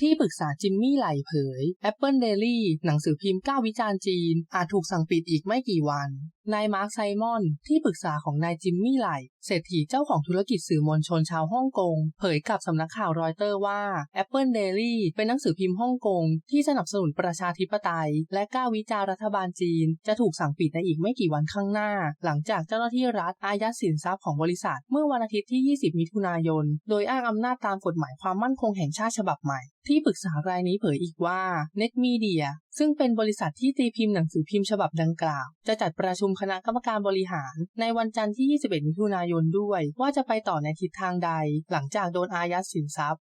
ที่ปรึกษาจิมมี่ไหลเผย Apple Daily หนังสือพิมพ์ก้าววิจารณ์จีน อาจถูกสั่งปิดอีกไม่กี่วัน นายมาร์คไซมอน ที่ปรึกษาของนายจิมมี่ไหลเศรษฐีเจ้าของธุรกิจสื่อมวลชนชาวฮ่องกง เผยกับสำนักข่าวรอยเตอร์ว่า Apple Daily เป็นหนังสือพิมพ์ฮ่องกง ที่สนับสนุนประชาธิปไตย และก้าววิจารณ์รัฐบาลจีน จะถูกสั่งปิดในอีกไม่กี่วันข้างหน้า หลังจากเจ้าหน้าที่รัฐอายัดสินทรัพย์ของบริษัท เมื่อวันอาทิตย์ที่ 20 มิถุนายน โดยอ้างอำนาจตามกฎหมายความมั่นคงแห่งชาติฉบับใหม่ที่ปรึกษารายนี้เผยอีกว่า Net Media ซึ่งเป็นบริษัทที่ตีพิมพ์หนังสือพิมพ์ฉบับดังกล่าว จะจัดประชุมคณะกรรมการบริหาร ในวันจันทร์ที่ 21 มิถุนายนด้วย ว่าจะไปต่อในทิศทางใด หลังจากโดนอายัดสินทรัพย์